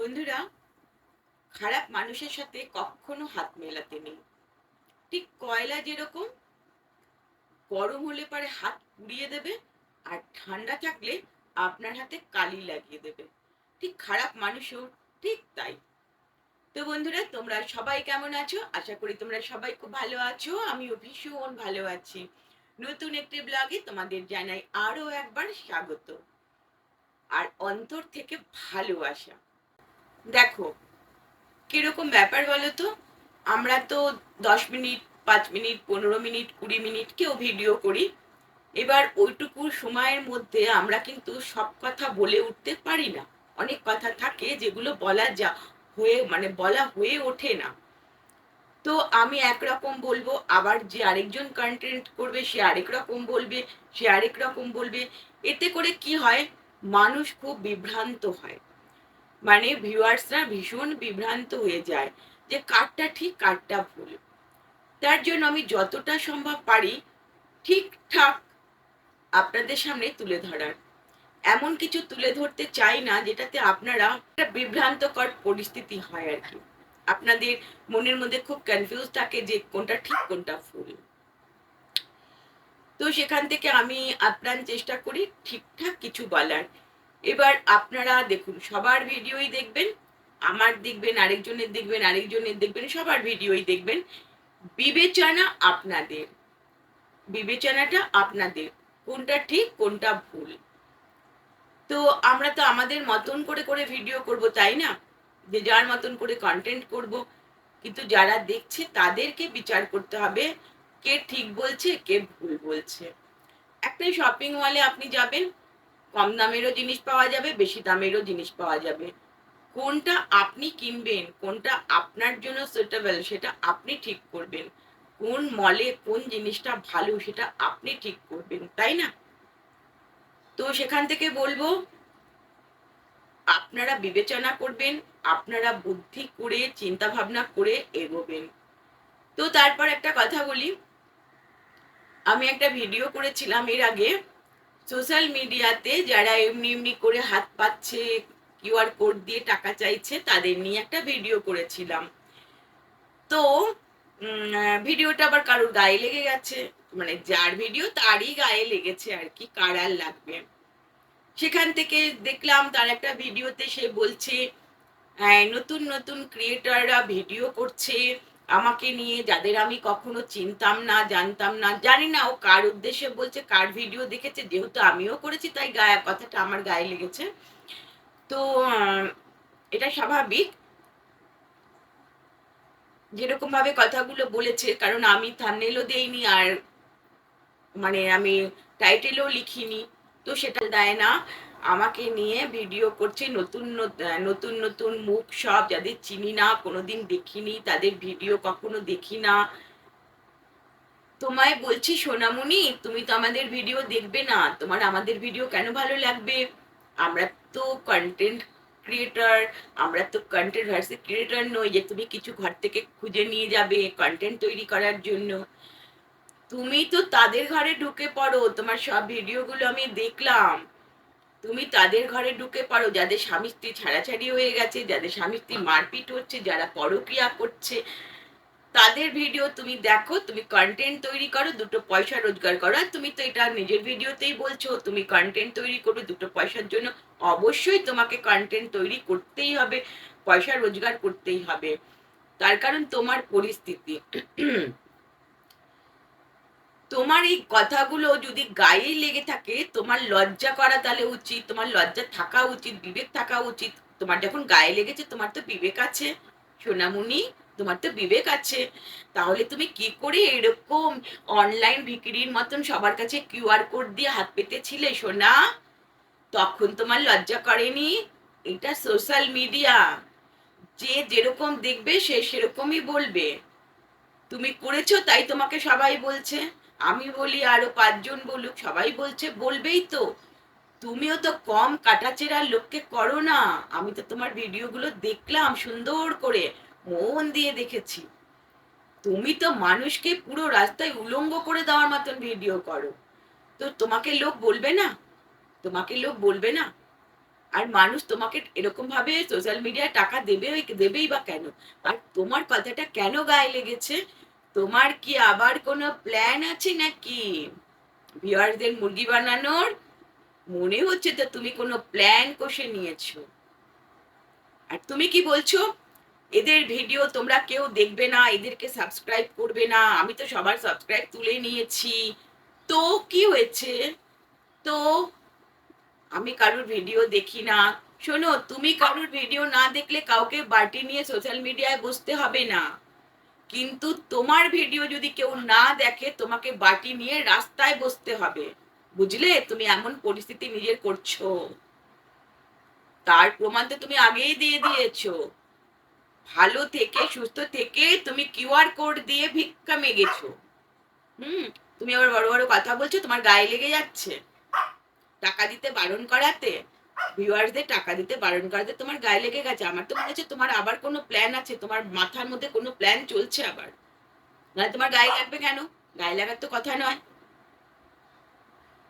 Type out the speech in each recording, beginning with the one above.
বন্ধুরা, খারাপ মানুষের সাথে কখনো হাত মেলাতে নেই। ঠিক কয়লা যেরকম, গরম হলে পরে হাত পুড়িয়ে দেবে আর ঠান্ডা থাকলে আপনার হাতে কালি লাগিয়ে দেবে। ঠিক খারাপ মানুষও ঠিক তাই। তো বন্ধুরা, তোমরা সবাই কেমন আছো? আশা করি তোমরা সবাই খুব ভালো আছো। আমিও ভীষণ ভালো আছি। নতুন একটি ব্লগে তোমাদের জানাই আরও একবার স্বাগত। আর অন্তর থেকে ভালোবাসা। দেখো, কীরকম ব্যাপার বলো তো? আমরা তো দশ মিনিট, পাঁচ মিনিট, পনেরো মিনিট, কুড়ি মিনিট কেউ ভিডিও করি। এবার ওইটুকু সময়ের মধ্যে আমরা কিন্তু সব কথা বলে উঠতে পারি না। অনেক কথা থাকে যেগুলো বলা যা হয়ে মানে বলা হয়ে ওঠে না। তো আমি একরকম বলব, আবার যে আরেকজন কন্টেন্ট করবে, সে আরেক রকম বলবে, সে আরেক রকম বলবে। এতে করে কি হয়? মানুষ খুব বিভ্রান্ত হয়। মানে ভিউয়ার্সরা ভীষণ বিভ্রান্ত হয়ে যায় যে কারটা ঠিক, কারটা ভুল। তার জন্য আমি যতটা সম্ভব পারি ঠিকঠাক আপনাদের সামনে তুলে ধরার। এমন কিছু তুলে ধরতে চাই না যেটাতে আপনারা একটা বিভ্রান্তকর পরিস্থিতি হয় আর কি। আপনাদের মনের মধ্যে খুব কনফিউজ থাকে যে কোনটা ঠিক, কোনটা ভুল। তো সেখান থেকে আমি আপ্রাণ চেষ্টা করি ঠিকঠাক কিছু বলার। এবার আপনারা দেখুন, সবার ভিডিওই দেখবেন, আমার দেখবেন, আরেকজনের দেখবেন আরেকজনের দেখবেন, সবার ভিডিওই দেখবেন। বিবেচনা আপনাদের, বিবেচনাটা আপনাদের, কোনটা ঠিক, কোনটা ভুল। তো আমরা তো আমাদের মতন করে করে ভিডিও করব, তাই না? যে যার মতন করে কন্টেন্ট করব। কিন্তু যারা দেখছে, তাদেরকে বিচার করতে হবে, কে ঠিক বলছে, কে ভুল বলছে। একটা শপিং মলে আপনি যাবেন কম দামেরও জিনিস পাওয়া যাবে, বেশি দামেরও জিনিস পাওয়া যাবে। কোনটা আপনি কিনবেন, কোনটা আপনার জন্য সুটেবল সেটা আপনি ঠিক করবেন। কোন মলে কোন জিনিসটা ভালো, সেটা আপনি ঠিক করবেন, তাই না? তো সেখান থেকে বলব, আপনারা বিবেচনা করবেন, আপনারা বুদ্ধি করে চিন্তা ভাবনা করে এগোবেন। তো তারপর একটা কথা বলি। আমি একটা ভিডিও করেছিলাম এর আগে। সোশ্যাল মিডিয়াতে যারা এমনি এমনি করে হাত পাচ্ছে কিউআর কোড দিয়ে টাকা চাইছে, তাদের নিয়ে একটা ভিডিও করেছিলাম। তো ভিডিওটা আবার কারোর গায়ে লেগে গেছে। মানে যার ভিডিও তারই গায়ে লেগেছে আর কি, কার আর লাগবে। সেখান থেকে দেখলাম তার একটা ভিডিওতে সে বলছে নতুন নতুন ক্রিয়েটাররা ভিডিও করছে। আমাকে নিয়ে যাদের আমি কখনো চিনতাম না, জানতাম না, জানি না ও কার উদ্দেশ্যে বলছে, কার ভিডিও দেখেছে, যেহেতু আমিও করেছি তাই গায়ে কথাটা আমার গায়ে লেগেছে। তো এটা স্বাভাবিক। যেরকম ভাবে কথাগুলো বলেছে, কারণ আমি থামনেলও দেইনি আর মানে আমি টাইটেলও লিখিনি, তো সেটা দেয় না। আমাকে নিয়ে ভিডিও করছে, নতুন নতুন নতুন মুখ সব যাদের চিনি না, কোনোদিন দেখিনি, তাদের ভিডিও কখনো দেখি না। তোমায় বলছি, সোনামণি, তুমি তো আমাদের ভিডিও দেখবে না। তোমার আমাদের ভিডিও কেন ভালো লাগবে? আমরা তো কন্টেন্ট ক্রিয়েটার আমরা তো কন্টেন্ট ভার্সি ক্রিয়েটার নই যে তুমি কিছু ঘর থেকে খুঁজে নিয়ে যাবে কন্টেন্ট তৈরি করার জন্য। তুমি তো তাদের ঘরে ঢুকে পড়ো, তোমার সব ভিডিওগুলো আমি দেখলাম। তুমি তাদের ঘরে ঢুকে পারো যাদের স্বামী স্ত্রী ছাড়াছাড়ি হয়ে গেছে, যাদের স্বামী স্ত্রী মারপিট হচ্ছে, যারা পরক্রিয়া করছে। তাদের ভিডিও তুমি দেখো, তুমি কন্টেন্ট তৈরি করো, দুটো পয়সা রোজগার করো। আর তুমি তো এটা নিজের ভিডিওতেই বলছো, তুমি কন্টেন্ট তৈরি করো দুটো পয়সার জন্য। অবশ্যই তোমাকে কন্টেন্ট তৈরি করতেই হবে, পয়সা রোজগার করতেই হবে। তার কারণ তোমার পরিস্থিতি। তোমার এই কথাগুলো যদি গায়ে লেগে থাকে, তোমার লজ্জা করা তাহলে উচিত, তোমার লজ্জা থাকা উচিত, বিবেক থাকা উচিত। তোমার যখন গায়ে লেগেছে, তোমার তো বিবেক আছে সোনামুনি তোমার তো বিবেক আছে। তাহলে তুমি কি করে এরকম অনলাইন বিক্রির মতন সবার কাছে কিউআর কোড দিয়ে হাত পেতেছিলে, সোনা? তখন তোমার লজ্জা করেনি? এটা সোশ্যাল মিডিয়া যে যেরকম দেখবে, সে সেরকমই বলবে। তুমি করেছ, তাই তোমাকে সবাই বলছে। আমি বলি, আরও পাঁচজন বলুক, সবাই বলছে, বলবেই তো। তুমিও তো কম কাটাচেরার লোককে করো না। আমি তো তোমার ভিডিওগুলো দেখলাম, সুন্দর করে, মন দিয়ে দেখেছি। তুমি তো মানুষকে পুরো রাস্তায় উলঙ্গ করে দেওয়ার মতন ভিডিও করো। তো তোমাকে লোক বলবে না? তোমাকে লোক বলবে না? আর মানুষ তোমাকে এরকম ভাবে সোশ্যাল মিডিয়ায় টাকা দেবে দেবেই বা কেন? আর তোমার কথাটা কেন গায়ে লেগেছে? তোমার কি আবার কোনো প্ল্যান আছে নাকি? ভিউয়ারদের মুরগি বানানোর? মনে হচ্ছে তো তুমি কোনো প্ল্যান কষে নিয়েছো। আর তুমি কি বলছো? এদের ভিডিও তোমরা কেউ দেখবে না, এদেরকে সাবস্ক্রাইব করবে না। আমি তো সবার সাবস্ক্রাইব তুলে নিয়েছি। তো কি হয়েছে? তো আমি কারোর ভিডিও দেখি না। শোনো, তুমি কারোর ভিডিও না দেখলে কাউকে বাটি নিয়ে সোশ্যাল মিডিয়ায় বসতে হবে না। কিন্তু তোমার ভিডিও যদি কেউ না দেখে, তোমাকে বাটি নিয়ে রাস্তায় বসতে হবে। বুঝলে? তুমি এমন পরিস্থিতি নিজের করছ। তার প্রমাণ তো তুমি আগেই দিয়ে দিয়েছ। ভালো থেকে, সুস্থ থেকে তুমি কিউআর কোড দিয়ে ভিক্ষা মেগেছো। হুম? তুমি আবার বড় বড় কথা বলছো, তোমার গায়ে লেগে যাচ্ছে। টাকা দিতে বারণ করাতে? ভিউয়ার্সদের টাকা দিতে বারণ করাতে তোমার গায়ে লেগে গেছে। আমার তো মনে হচ্ছে তোমার আবার কোনো প্ল্যান আছে, তোমার মাথার মধ্যে কোনো প্ল্যান চলছে আবার। না তোমার গায়ে লাগবে কেন? গায়ে লাগার তো কথা নয়।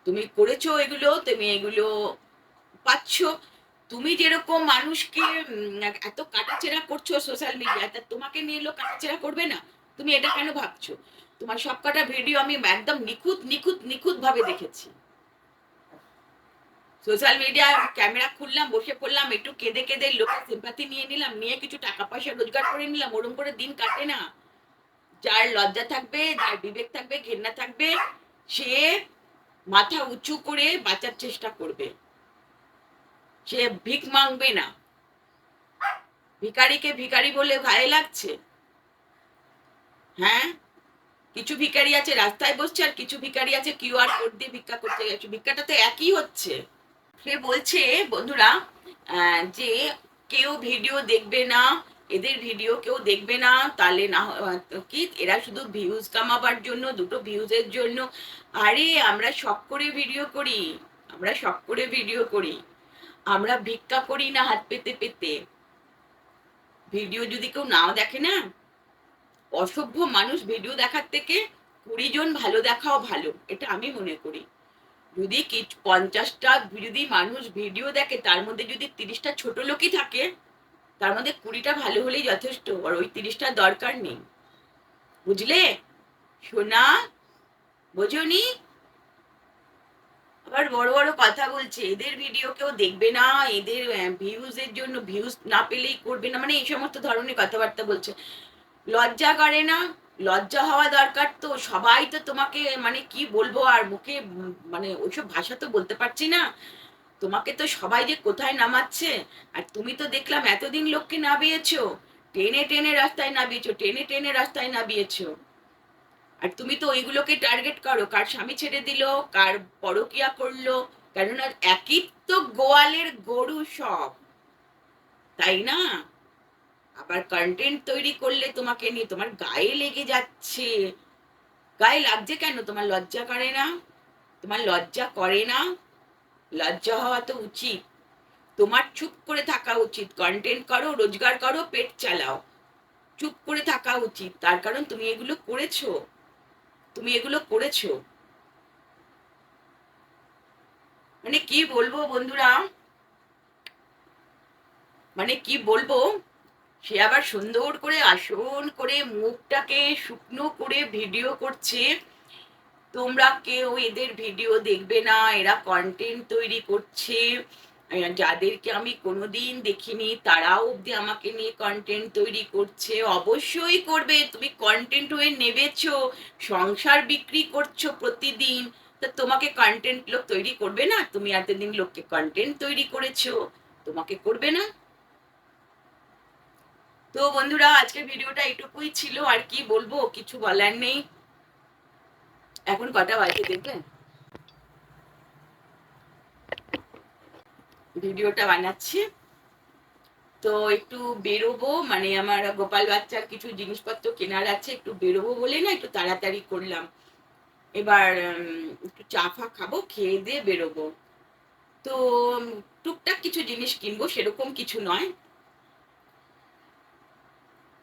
তুমি করেছ এগুলো, তুমি এগুলো পাচ্ছ। তুমি যেরকম মানুষকে এত কাটাছেড়া করছ সোশ্যাল মিডিয়ায় তা তোমাকে নিয়ে লোক কাটাছেড়া করবে না? তুমি এটা কেন ভাবছ? তোমার সব কটা ভিডিও আমি একদম নিখুঁত নিখুঁত নিখুঁত ভাবে দেখেছি। সোশ্যাল মিডিয়ায় ক্যামেরা খুললাম, বসে পড়লাম, একটু কেঁদে কেঁদে লোকের সিম্পাতি নিয়ে নিলাম, নিয়ে কিছু টাকা পয়সা রোজগার করে নিলাম, ওরম করে দিন কাটে না। যার লজ্জা থাকবে, যার বিবেক থাকবে, ঘেন্না থাকবে, সে মাথা উঁচু করে বাঁচার চেষ্টা করবে। সে ভিক মাংবে না। ভিকারিকে ভিকারি বলে গায়ে লাগছে। হ্যাঁ? কিছু ভিকারি আছে রাস্তায় বসছে, আর কিছু ভিকারি আছে কিউআর কোড দিয়ে ভিক্ষা করতে গেছে। ভিক্ষাটা তো একই হচ্ছে। সে বলছে, বন্ধুরা যে কেউ ভিডিও দেখবে না, এদের ভিডিও কেউ দেখবে না, তাহলে না কি এরা শুধু ভিউজ কামাবার জন্য, দুটো ভিউজের জন্য। আরে, আমরা শখ করে ভিডিও করি, আমরা শখ করে ভিডিও করি। আমরা ভিক্ষা করি না হাত পেতে পেতে। ভিডিও যদি কেউ নাও দেখে না, অসভ্য মানুষ ভিডিও দেখার থেকে কুড়ি জন ভালো দেখাও ভালো, এটা আমি মনে করি। যদি পঞ্চাশটা যদি মানুষ ভিডিও দেখে, তার মধ্যে যদি তিরিশটা ছোট লোকই থাকে, তার মধ্যে কুড়িটা ভালো হলেই যথেষ্ট, আর ওই তিরিশটা দরকার নেই। বুঝলে? সোনা, বোঝনি? আবার বড় বড় কথা বলছে, এদের ভিডিও কেউ দেখবে না, এদের ভিউজের জন্য ভিউজ না পেলেই করবে না মানে এই সমস্ত ধরনের কথাবার্তা বলছে। লজ্জা করে না? লজ্জা হওয়া দরকার তো, সবাই তো তোমাকে মানে কি বলব আর মুখে মানে ওইসব ভাষা তো বলতে পারছি না। তোমাকে তো সবাই যে কোথায় নামাচ্ছে? আর তুমি তো দেখলাম এতদিন লোককে নামিয়েছো টেনে টেনে রাস্তায় নামিয়েছো, টেনে টেনে রাস্তায় নামিয়েছো। আর তুমি তো ওইগুলোকে টার্গেট করো, কার স্বামী ছেড়ে দিল, কার পরকিয়া করল, কেননা একই তো গোয়ালের গরু সব। তাই না? আবার কন্টেন্ট তৈরি করলে তোমাকে নিয়ে তোমার গায়ে লেগে যাচ্ছে। গায়ে লাগছে কেন? তোমার লজ্জা করে না? তোমার লজ্জা করে না? লজ্জা হওয়া তো উচিত। তোমার চুপ করে থাকা উচিত। কন্টেন্ট করো, রোজগার করো, পেট চালাও। চুপ করে থাকা উচিত। তার কারণ তুমি এগুলো করেছ। তুমি এগুলো করেছ। মানে কি বলব বন্ধুরা? মানে কি বলব? সে আবার সুন্দর করে আসন করে মুখটাকে শুকনো করে ভিডিও করছে। তোমরা কেউ এদের ভিডিও দেখবে না, এরা কন্টেন্ট তৈরি করছে। যাদেরকে আমি কোনোদিন দেখিনি, তারাও অব্দি আমাকে নিয়ে কন্টেন্ট তৈরি করছে। অবশ্যই করবে, তুমি কন্টেন্ট হয়ে নেবেছো, সংসার বিক্রি করছ প্রতিদিন। তা তোমাকে কন্টেন্ট লোক তৈরি করবে না? তুমি এতদিন লোককে কন্টেন্ট তৈরি করেছ, তোমাকে করবে না? তো বন্ধুরা, আজকের ভিডিওটা এইটুকুই ছিল, আর কি বলব, কিছু বলার নেই। এখন কটা বাজে দেখবেন ভিডিওটা বানাচ্ছি। তো একটু বেরোবো মানে আমার গোপাল বাচ্চার কিছু জিনিসপত্র কেনার আছে, একটু বেরোবো বলে না, একটু তাড়াতাড়ি করলাম। এবার একটু চা ফা খাব, খেয়ে দিয়ে বেরোবো। তো টুকটাক কিছু জিনিস কিনবো, সেরকম কিছু নয়।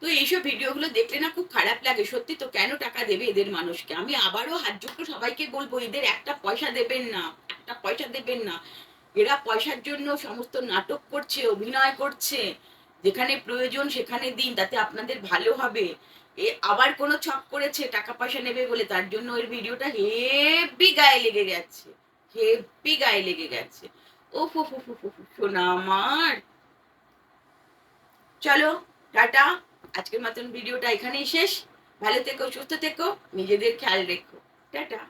তো এইসব ভিডিওগুলো দেখলে না খুব খারাপ লাগে সত্যি তো কেন টাকা দেবে এদের মানুষকে আমি আবারও হাত জোট সবাইকে বলব এদের একটা পয়সা দেবেন না একটা পয়সা দেবেন না এরা পয়সার জন্য সমস্ত নাটক করছে অভিনয় করছে যেখানে প্রয়োজন সেখানে দিন তাতে আপনাদের ভালো হবে এ আবার কোনো ছক করেছে টাকা পয়সা নেবে বলে তার জন্য এর ভিডিওটা হেভি গায়ে লেগে গেছে হেভি গায়ে লেগে গেছে ও ফু ফু ফু ফু শোনা আমার চলো টাটা আজকের মতন ভিডিওটা এখানেই শেষ। ভালো থেকো সুস্থ থেকো নিজেদের খেয়াল রেখো। টাটা।